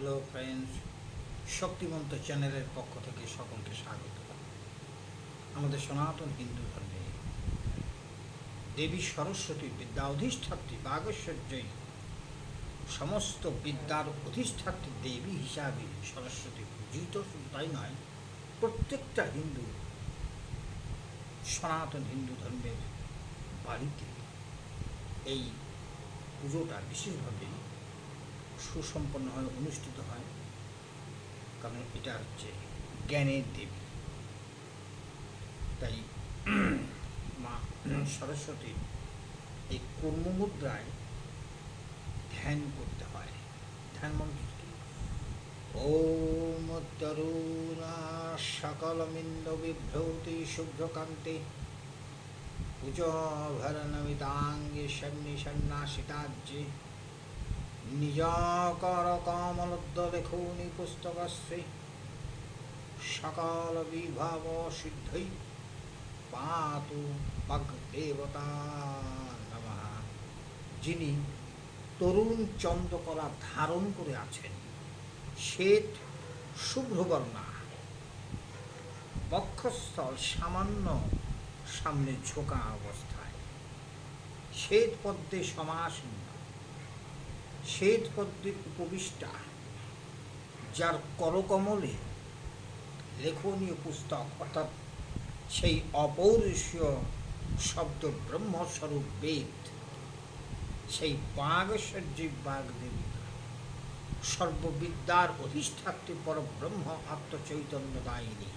Hello friends শক্তিমন্ত চ্যানেলের পক্ষ থেকে সকলকে স্বাগত। আমাদের সনাতন হিন্দু ধর্মে দেবী সরস্বতী বিদ্যা অধিষ্ঠাত্রী বাগৈশ্বর্যই সমস্ত বিদ্যার অধিষ্ঠাত্রী দেবী হিসাবে সরস্বতী পূজিত, শুধু তাই নয়, প্রত্যেকটা হিন্দু সনাতন হিন্দু ধর্মের বাড়িতে এই পুজোটা বিশেষভাবে সুসম্পন্ন হয়, অনুষ্ঠিত হয়। কারণ এটা হচ্ছে জ্ঞানের দেবী। তাই মা সরস্বতী এই কর্মমুদ্রায় ধ্যান করতে হয়। ধ্যান মন্ত্র কি? ওম তরুণা সকলমিন্দ বিভ্রৌতি শুভ্রকান্তে কুচভরণমিতাঙ্গে সন্নি সন্ন্যাসিতাজ্যে সকল বিভাব সিদ্ধই পাতু বাগদেবতা নমঃ যিনি তরুণ চন্দ্রকলা ধারণ করে আছেন, শ্বেত শুভ্রবর্ণা। বক্ষস্থল সামান্য সামনে ঝোঁকা অবস্থায়। শ্বেত পদ্মে সমাসীন শ্বেত পদ্মের উপবিষ্টা, যার করকমলে লেখনীয় পুস্তক, অর্থাৎ সেই অপৌরুষীয় শব্দ ব্রহ্মস্বরূপ বেদ, সেই বাগৈশ্বর্যী বাগদেবী, সর্ববিদ্যার অধিষ্ঠাত্রী পরব্রহ্ম আত্মচৈতন্যদায়িনী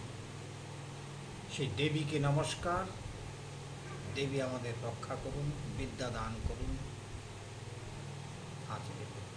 সেই দেবীকে নমস্কার, দেবী আমাদের রক্ষা করুন, বিদ্যা দান করুন। 始めて。